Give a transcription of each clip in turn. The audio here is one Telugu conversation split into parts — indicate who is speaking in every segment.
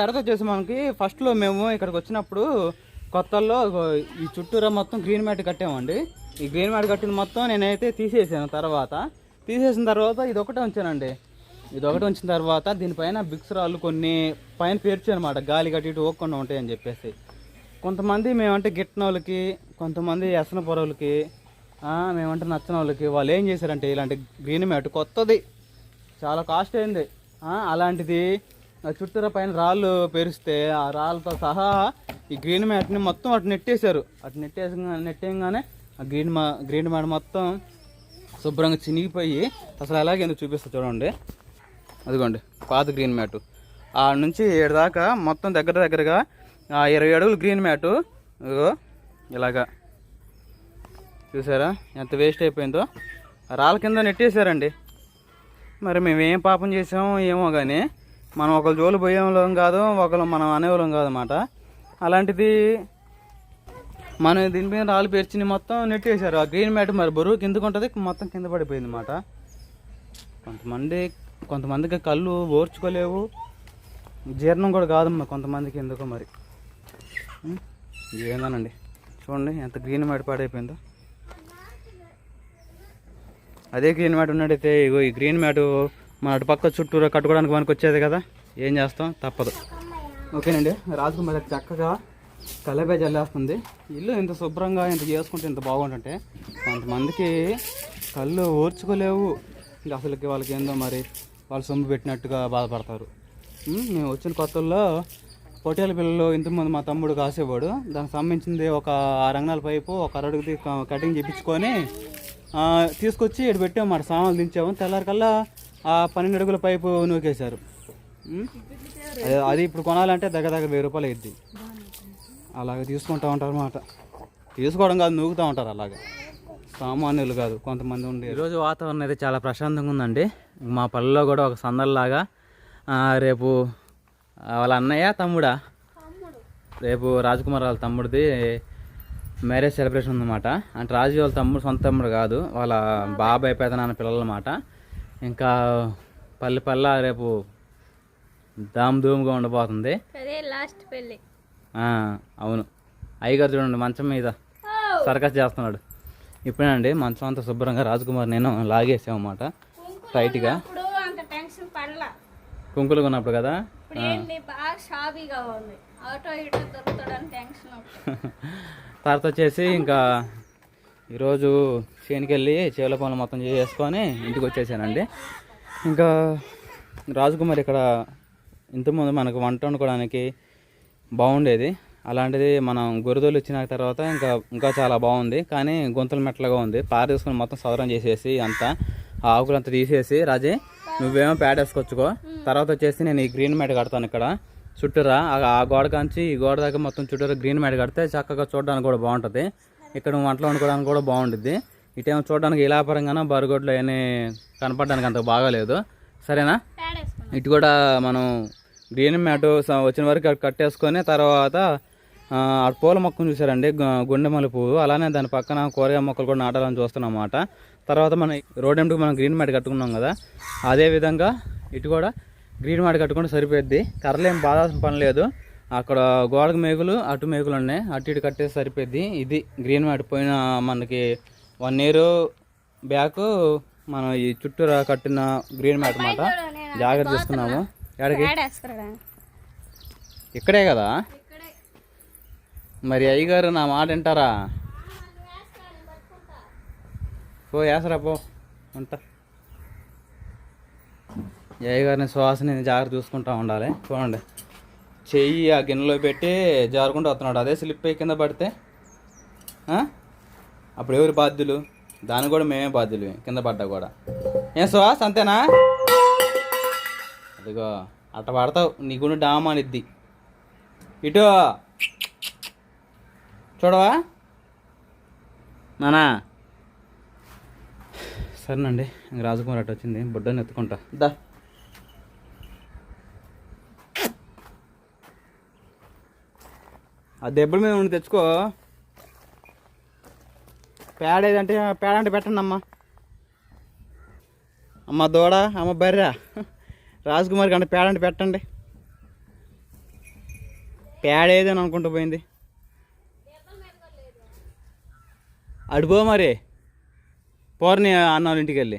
Speaker 1: తర్వాత వచ్చేసి మనకి ఫస్ట్లో మేము ఇక్కడికి వచ్చినప్పుడు కొత్తల్లో ఈ చుట్టూరా మొత్తం గ్రీన్ మ్యాట్ కట్టామండి. ఈ గ్రీన్ మ్యాట్ కట్టిన మొత్తం నేనైతే తీసేసాను తర్వాత. తీసేసిన తర్వాత ఇది ఒకటే ఉంచానండి. ఇది ఒకటి ఉంచిన తర్వాత దీనిపైన బిక్స్ రాళ్ళు కొన్ని పైన పేర్చాను అనమాట గాలి కట్టి ఇటు ఓకుండా ఉంటాయని చెప్పేసి. కొంతమంది మేమంటే గిట్టిన వాళ్ళకి కొంతమంది ఎసన పొరవులకి మేమంటే నచ్చిన వాళ్ళకి వాళ్ళు ఏం చేశారంటే ఇలాంటి గ్రీన్ మ్యాట్ కొత్తది. చాలా కాస్ట్ అయింది. అలాంటిది చుట్టూర పైన రాళ్ళు పెరిస్తే ఆ రాళ్ళతో సహా ఈ గ్రీన్ మ్యాట్ని మొత్తం అటు నెట్టేశారు. అటు నెట్టేసి నెట్టేయంగానే ఆ గ్రీన్ మా గ్రీన్ మ్యాట్ మొత్తం శుభ్రంగా చినిగిపోయి అసలు ఎలాగే ఎందుకు చూపిస్తా చూడండి. అదిగోండి పాత గ్రీన్ మ్యాట్. ఆ నుంచి ఏడు దాకా మొత్తం దగ్గర దగ్గరగా ఆ ఇరవై అడుగులు గ్రీన్ మ్యాటు. ఇలాగా. చూసారా? ఎంత వేస్ట్ అయిపోయిందో. ఆ రాళ్ళ కింద నెట్టేశారండి. మరి మేమేం పాపం చేసామో ఏమో కానీ మనం ఒకళ్ళు జోలు పోయేవాళ్ళం కాదు ఒకరు మనం అనేవాళ్ళం కాదన్నమాట అలాంటిది మనం దీని మీద రాళ్ళు పేర్చిని మొత్తం నెట్టేశారు. ఆ గ్రీన్ మ్యాట్ మరి బరువు కిందకు ఉంటుంది మొత్తం కింద పడిపోయింది అన్నమాట. కొంతమంది కొంతమందికి కళ్ళు ఓర్చుకోలేవు. జీర్ణం కూడా కాదమ్మా కొంతమందికి ఎందుకో మరి. ఉం? ఏందోనండి. చూడండి ఎంత గ్రీన్ మ్యాట్ పాడైపోయిందో. అదే గ్రీన్ మ్యాట్ ఉన్నట్టయితే ఇగో ఈ గ్రీన్ మ్యాట్ మన అటు పక్క చుట్టూరా కట్టుకోవడానికి మనకు వచ్చేది కదా ఏం చేస్తాం? తప్పదు. ఓకేనండి రాజకుమారి చక్కగా కలబే జల్లేస్తుంది. ఇల్లు ఇంత శుభ్రంగా ఇంత చేసుకుంటే ఇంత బాగుంటుంటే కొంతమందికి కళ్ళు ఓర్చుకోలేవు ఇంకా అసలుకి వాళ్ళకి ఏందో మరి వాళ్ళు సొమ్ము పెట్టినట్టుగా బాధపడతారు. మేము వచ్చిన కొత్తల్లో పొట్టేల పిల్లలు ఇంతకుముందు మా తమ్ముడు కాసేవాడు. దానికి సంబంధించింది ఒక ఆరు అంగనాల పైపు ఒక అరడుగుది కటింగ్ చేయించుకొని తీసుకొచ్చి ఇటు పెట్టాము మాట. సామాన్లు దించాము. తెల్లారికల్లా ఆ పన్నెండు అడుగుల పైపు నూకేశారు. అది- ఇప్పుడు కొనాలంటే దగ్గర దగ్గర వెయ్యి రూపాయలు అయింది అలాగ తీసుకుంటా ఉంటారు అన్నమాట. తీసుకోవడం కాదు నూగుతూ ఉంటారు అలాగా. సామాన్యులు కాదు కొంతమంది ఉండి ఈరోజు వాతావరణం అయితే చాలా ప్రశాంతంగా ఉందండి. మా పల్లెలో కూడా ఒక సందర్లాగా రేపు వాళ్ళ అన్నయ్య తమ్ముడా? రేపు రాజకుమార్ వాళ్ళ తమ్ముడిది మ్యారేజ్ సెలబ్రేషన్ ఉందన్నమాట. అంటే రాజు వాళ్ళ తమ్ముడు సొంత తమ్ముడు కాదు వాళ్ళ బాబాయ్ పెదనాన్న పిల్లలు అన్నమాట. ఇంకా పల్లె పల్లె రేపు దామ్ ధూమ్గా ఉండబోతుంది.
Speaker 2: అదే లాస్ట్ పెళ్ళి.
Speaker 1: అవును. అయ్యగారు చూడండి మంచం మీద సర్కస్ చేస్తున్నాడు. ఇప్పుడేనండి మంచం అంతా శుభ్రంగా రాజకుమార్ నేను లాగేసామన్నమాట టైట్గా. కుంకులు ఉన్నప్పుడు కదా? తర్వాత వచ్చేసి ఇంకా ఈరోజు చేనుకి వెళ్ళి చేల పనులు మొత్తం చేసుకొని ఇంటికి వచ్చేసానండి. ఇంకా రాజకుమార్ ఇక్కడ ఇంతకుముందు మనకు వంట వండుకోవడానికి బాగుండేది. అలాంటిది మనం గొర్రెదోలు ఇచ్చిన తర్వాత ఇంకా ఇంకా చాలా బాగుంది. కానీ గుంతలు మెట్లగా ఉంది. పారేసుకొని మొత్తం సవరం చేసేసి అంతా ఆ ఆకులంతా తీసేసి రాజే నువ్వేమో ప్యాడ్ వేసుకొచ్చుకో. తర్వాత వచ్చేసి నేను ఈ గ్రీన్ మ్యాట్ కడతాను ఇక్కడ. చుట్టూరా ఆ- గోడ కాంచి ఈ గోడ దాకా మొత్తం చుట్టూరా గ్రీన్ మ్యాట్ కడితే చక్కగా చూడడానికి కూడా బాగుంటుంది. ఇక్కడ వంటలు వండుకోవడానికి కూడా బాగుంటుంది ఇటేమో చూడడానికి ఇలాపరంగానో బరగొడ్లు అవన్నీ కనపడడానికి అంత బాగాలేదు. సరేనా? ఇటు కూడా మనం గ్రీన్ మ్యాట్ వచ్చిన వరకు కట్టేసుకొని తర్వాత అటు పూల మొక్కను చూసారండి గు- గుండె మల్లె పువ్వు. అలానే దాని పక్కన కూరగాయ మొక్కలు కూడా నాటాలని చూస్తున్నాం అన్నమాట తర్వాత మనం రోడ్ ఎంటుకు మనం గ్రీన్ మ్యాట్ కట్టుకున్నాం కదా అదే విధంగా ఇటు కూడా గ్రీన్ మ్యాట్ కట్టుకుంటే సరిపోద్ది కర్రలు ఏం బాధాల్సిన పని లేదు. అక్కడ గోడకు మేకులు అటు మేకులు ఉన్నాయి. అటు ఇటు కట్టేసి సరిపోద్ది ఇది గ్రీన్ మ్యాట్ పోయిన మనకి వన్ ఇయర్ బ్యాక్ మనం ఈ చుట్టూరా కట్టిన గ్రీన్ మ్యాట్ అన్నమాట. జాగ్రత్త తీసుకున్నాము. ఎక్కడికి ఇక్కడే కదా? మరి అయ్యగారు నా మాట వింటారా? పో వేసరా పో. ఉంటా. అయ్యగారిని శ్వాసని జాగ్రత్త చూసుకుంటా ఉండాలి. చూడండి. చెయ్యి ఆ గిన్నెలో పెట్టి జారుకుంటూ వస్తున్నాడు. అదే స్లిప్ అయ్యి కింద పడితే? అప్పుడు ఎవరు బాధ్యులు? దానికి కూడా మేమే బాధ్యులు కింద పడ్డా కూడా. ఏం శ్వాస అంతేనా అదిగో అట్ట పడతావు నీ గుండె డామ్ అనిద్ది. ఇటు. చూడవా? నానా. సరేనండి ఇంక రాజకుమార్ అటు వచ్చింది బుడ్డని ఎత్తుకుంటా. దా. ఆ దెబ్బల మీద ఉండి తెచ్చుకో. పేడ ఏదంటే పేడ అంటే పెట్టండి అమ్మ అమ్మ దూడ అమ్మ బర్రా. రాజకుమార్కి అంటే పేడ అంటే పెట్టండి. పేడ ఏదని అనుకుంటూ పోయింది. అడిపో మరి. పోరని అన్న ఇంటికి వెళ్ళి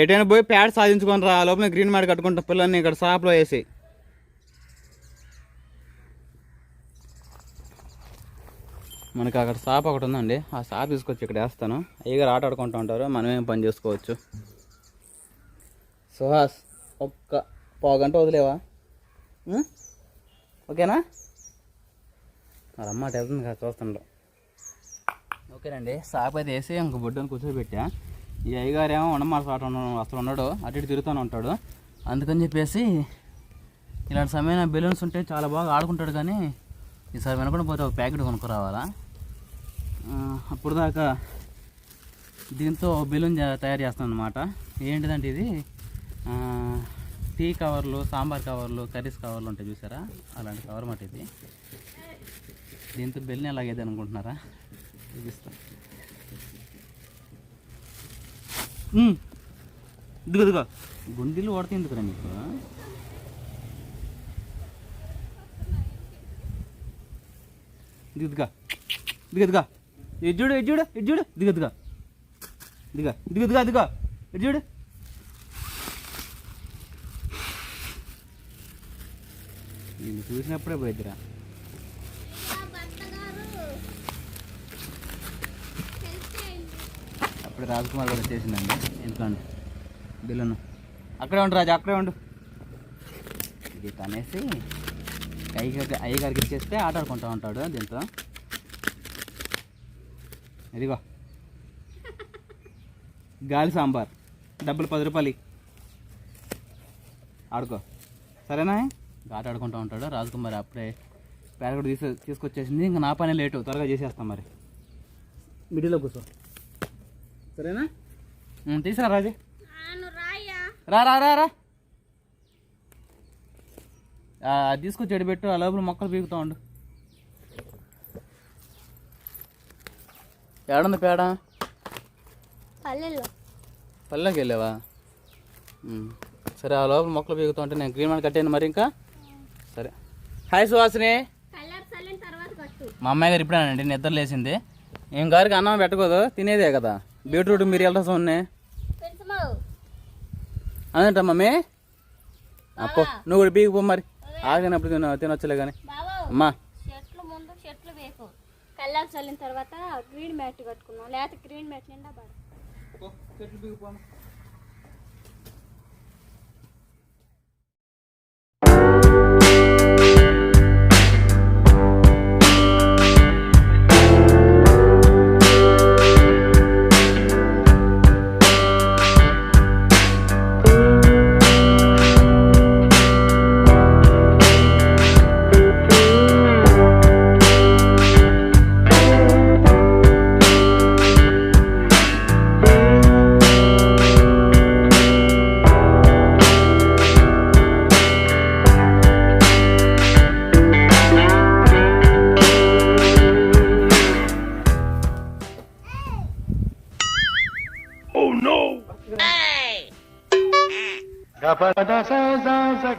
Speaker 1: ఎటైనా పోయి ప్యాడ్ సాధించుకొని రా. ఆ లోపల గ్రీన్ మ్యాట్ కట్టుకుంటా పిల్లల్ని ఇక్కడ షాప్లో వేసి. మనకి అక్కడ షాప్ ఒకటి ఉందండి. ఆ షాప్ తీసుకొచ్చి ఇక్కడ వేస్తాను. అయ్యగారు ఆట ఆడుకుంటూ ఉంటారు. మనమేం పని చేసుకోవచ్చు. సుహాస్ ఒక్క పావు గంట వదిలేవా? ఓకేనా? మరి అమ్మ అటు వెళ్తుంది కదా చూస్తుండో ఓకేనండి. షాప్ అయితే వేసి ఇంక బొడ్డుని కూర్చోబెట్టా. ఈ అయ్యగారు ఏమో ఉండమాట పాట అసలు ఉన్నాడు అటు ఇటు తిరుగుతూనే ఉంటాడు. అందుకని చెప్పేసి ఇలాంటి సమయంలో బెలూన్స్ ఉంటే చాలా బాగా ఆడుకుంటాడు కానీ ఈసారి వినకుండా పోతే ఒక ప్యాకెట్ కొనుక్కురావాలా? అప్పుడు దాకా దీంతో బెలూన్ తయారు చేస్తాను అనమాట ఏంటిదంటే ఇది? టీ కవర్లు సాంబార్ కవర్లు కర్రీస్ కవర్లు ఉంటాయి చూసారా? అలాంటి కవర్ మాట ఇది. దీంతో బెల్లిని ఎలాగేది అనుకుంటున్నారా? చూపిస్తాం. ఇదిగో ఇదిగో. గుండీలు ఓడితే ఎందుకురా నీకు? ఇదిగా ఇదిగా. ఇడ్జుడు ఇడ్జుడు ఇడ్జుడు దిగ దిగ దిగ దిగ దిగ దిగ ఇడ్జుడు నేను చూసినప్పుడే పోయిద్దిరా. అప్పుడు రాజకుమార్ కూడా చేసిందండి. ఎందుకండి బిల్లును. అక్కడే ఉండు రాజు అక్కడే ఉండు. ఇది తనేసి అయ్యగారికి అయ్యగారికి ఇచ్చేస్తే ఆటాడుకుంటూ ఉంటాడు దీంతో. ఇదిగో గాలి సాంబార్. డబ్బులు పది రూపాయలు. ఆడుకో. సరేనా? ఆట ఆడుకుంటూ ఉంటాడు. రాజకుమారి అప్పుడే పేడ కూడా తీసు తీసుకొచ్చేసింది. ఇంకా నా పని లేటు. త్వరగా చేసేస్తాం మరి. మిడిలో కూర్చో. సరేనా? తీసుకురా రాజు. రా రా రా రా. తీసుకొచ్చి ఎడబెట్టు. ఆ లోపల మొక్కలు పీకుతా ఉండు. ఏడుంది పేడ?
Speaker 2: పల్లెల్లో.
Speaker 1: పల్లెకి వెళ్ళావా. సరే ఆ లోపల మొక్కలు పీకుతా ఉంటే నేను గ్రీన్ మ్యాట్ కట్టాను మరి ఇంకా. సరే. హాయ్ సుహాసిని.
Speaker 2: కట్టు.
Speaker 1: మా అమ్మాయి గారు ఇప్పుడేనండి నిద్ర లేచింది. ఏం గారికి అన్నం పెట్టకూడదు తినేదే కదా. బీట్రూట్ మీరు వెళ్ళడం ఉన్నాయి. అదంట మమ్మీ? అప్పో నువ్వు కూడా పీకి పో మరి. ఆగినప్పుడు తిన తినొచ్చులే కానీ అమ్మా.
Speaker 2: కల్లాకు చల్లిన తర్వాత గ్రీన్ మ్యాట్ కట్టుకున్నాం. లేకపోతే గ్రీన్ మ్యాట్ నిండా పడ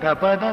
Speaker 1: ఎవరు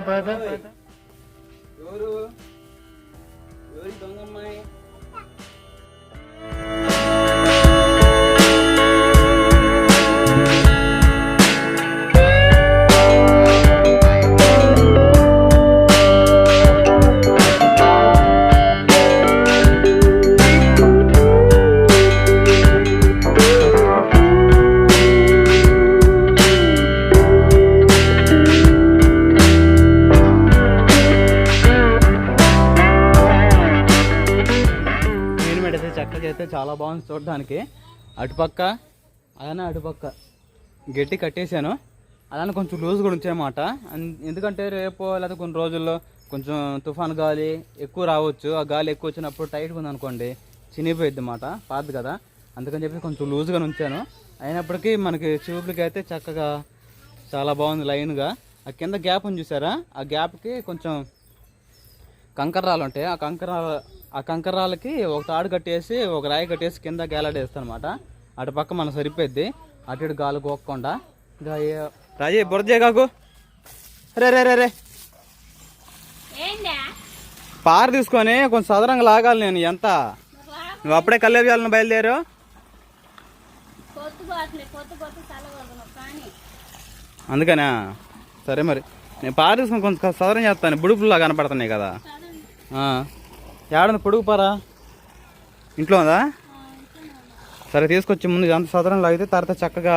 Speaker 1: చూడడానికి. అటుపక్క అలానే అటుపక్క. గట్టి కట్టేశాను. అలానే కొంచెం లూజ్ కూడా ఉంచాయన్నమాట. ఎందుకంటే రేపు లేదా కొన్ని రోజుల్లో కొంచెం తుఫాన్ గాలి ఎక్కువ రావచ్చు. ఆ గాలి ఎక్కువ వచ్చినప్పుడు టైట్గా ఉంది అనుకోండి చినిగిపోయిద్ది అన్నమాట. పాతది కదా. అందుకని చెప్పి కొంచెం లూజ్గా ఉంచాను. అయినప్పటికీ మనకి చూపులకి అయితే చక్కగా చాలా బాగుంది లైన్గా ఆ కింద గ్యాప్ ఉంది చూసారా? ఆ గ్యాప్కి కొంచెం కంకర కంకర్రాలు ఉంటాయి. ఆ కంకరాల ఆ కంకర్రాలకి ఒక తాడు కట్టేసి ఒక రాయి కట్టేసి కింద గేలాడేస్తాను అనమాట అటు పక్క మనం సరిపోద్ది అటు ఇటు గాలి గోక్కుండా. రాజే బురజే కాకు. రే రే రే రే. పార తీసుకొని కొంచెం సదరంగా లాగాలి నేను ఎంత? నువ్వు అప్పుడే కల్లేపు చేయాలని బయలుదేరు అందుకనా? సరే మరి. నేను పార తీసుకొని కొంచెం సదరం చేస్తాను. బుడుపులా కనపడుతున్నాయి కదా.
Speaker 2: చదవండి
Speaker 1: ఆ. ఏడుంది పొడుగు పారా ఇంట్లో ఉందా? సరే తీసుకొచ్చి ముందు అంత సదరం లాగితే తర్వాత చక్కగా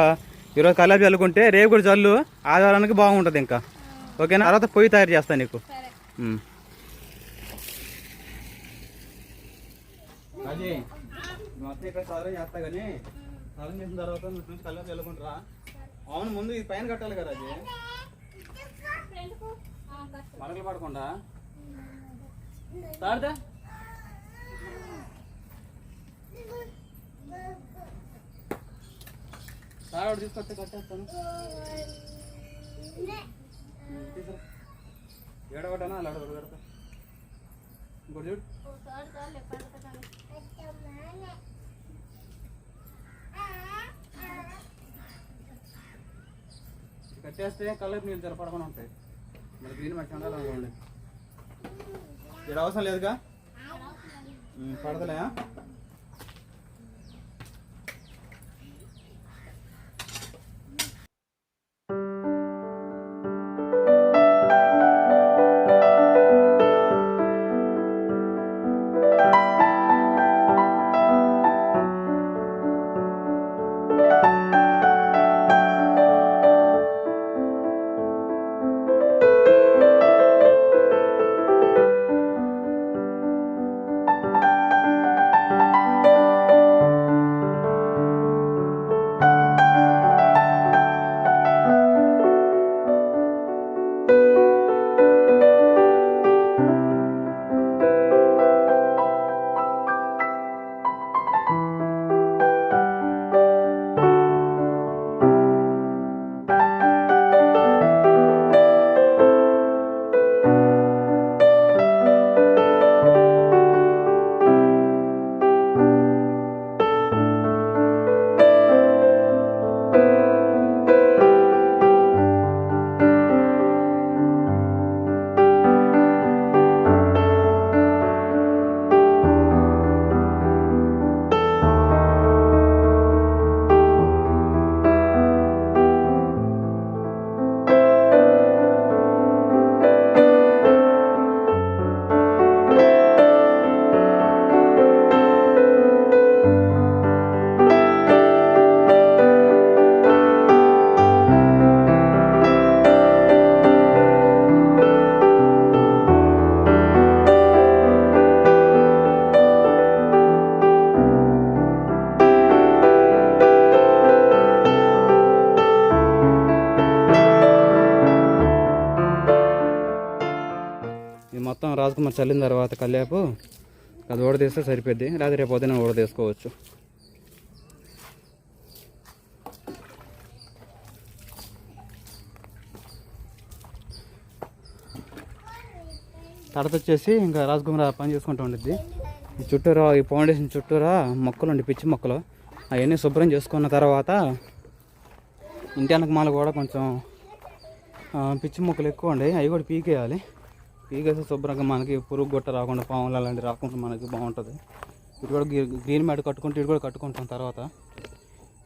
Speaker 1: ఈరోజు కల్లాపి చల్లుకుంటే రేపు కూడా చల్లు. ఆదివారానికి బాగుంటుంది ఇంకా. ఓకేనా? తర్వాత పొయ్యి తయారు చేస్తాను నీకు. అవును ముందు ఇది పైన కట్టాలి కదా
Speaker 2: కష్టం.
Speaker 1: మరకలు పడకుండా. తాడితే. తాడు తీసుకొస్తే కట్టేస్తాను. ఏడవటానా అలా అడగడు కడతా ఇంకోటి చూడు.
Speaker 2: పడతా
Speaker 1: కట్టేస్తే కళ్ళకి నీళ్ళు జరపడకుండా ఉంటాయి. మరి గ్రీన్ మట్టి ఉండాలి అనుకోండి. ఇక్కడ అవసరం లేదుగా? పడతలే మొత్తం రాజకుమార్ చల్లిన తర్వాత కల్లేపు అది ఓడదీస్తే సరిపోద్ది. రాత్రి రేపు పొద్దున ఓడదీసుకోవచ్చు తర్వాత వచ్చేసి ఇంకా రాజకుమార్ పని చేసుకుంటూ ఉండిద్ది. ఈ చుట్టూరా ఈ ఫౌండేషన్ చుట్టూరా మొక్కలు ఉండి పిచ్చి మొక్కలు. అవన్నీ శుభ్రం చేసుకున్న తర్వాత ఇంటి వెనక మాల కూడా కొంచెం పిచ్చి మొక్కలు ఎక్కువ ఉండే అవి కూడా పీకేయాలి. పీకేస్తే శుభ్రంగా మనకి పురుగు గుట్ట రాకుండా పాములు అలాంటివి రాకుండా మనకి బాగుంటుంది. ఇటు కూడా గ్రీన్ మ్యాట్ కట్టుకుంటే ఇటు కూడా కట్టుకుంటాం తర్వాత.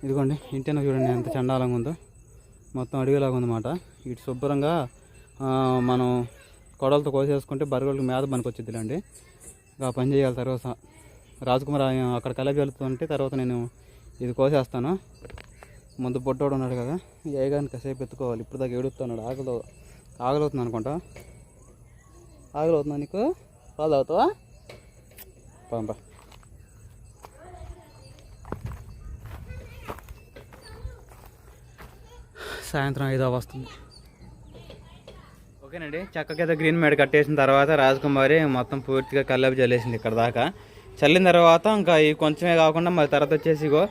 Speaker 1: ఇదిగోండి ఇంటిన చూడండి ఎంత చండాలంగా ఉందో. మొత్తం అడవిలాగా ఉందన్నమాట. ఇటు శుభ్రంగా మనం కొడలతో కోసేసుకుంటే బరగలకు మేత పనికి వచ్చిద్దిలేండి ఇంకా పని చేయాలి తర్వాత. రాజకుమార్ అక్కడ కలపి వెళ్తుంటే తర్వాత నేను ఇది కోసేస్తాను. ముందు పొట్టోడు ఉన్నాడు కదా ఈ కాసేపు ఎత్తుకోవాలి. ఇప్పుడు దాకా ఏడుస్తున్నాడు ఆకలి ఆకలి అవుతుంది అనుకుంటా. ఆకలి అవుతుందా నీకు? పాలు తాగుతావా? పంప సాయంత్రం ఐదో వస్తుంది. ఓకేనండి చక్కగా గ్రీన్ మేడ కట్టేసిన తర్వాత రాజకుమారి మొత్తం పూర్తిగా కల్లాపి చల్లేసింది ఇక్కడ దాకా. చల్లిన తర్వాత ఇంకా ఈ కొంచెమే కాకుండా మరి తర్వాత వచ్చేసి ఇగో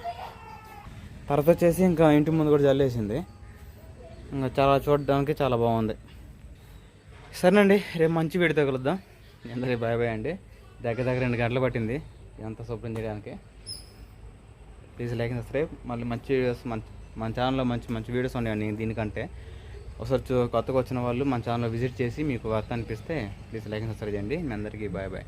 Speaker 1: తర్వాత వచ్చేసి ఇంకా ఇంటి ముందు కూడా చల్లేసింది. ఇంకా చాలా చూడడానికి చాలా బాగుంది. సరేనండి రేపు మంచి వీడియో కలుద్దాం. అందరికి బాయ్ బాయ్ అండి. దగ్గర దగ్గర రెండు గంటలు పట్టింది ఇదంతా శుభ్రం చేయడానికి. Please like subscribe. మళ్ళీ మంచి వీడియోస్ మన మన ఛానల్లో మంచి మంచి వీడియోస్ ఉన్నాయండి దీనికంటే. ఒకసారి కొత్తగా వచ్చిన వాళ్ళు మన ఛానల్లో విజిట్ చేసి మీకు వర్త్ అనిపిస్తే ప్లీజ్ లైక్ సబ్స్క్రైబ్ చేయండి. మీ అందరికీ బాయ్ బాయ్.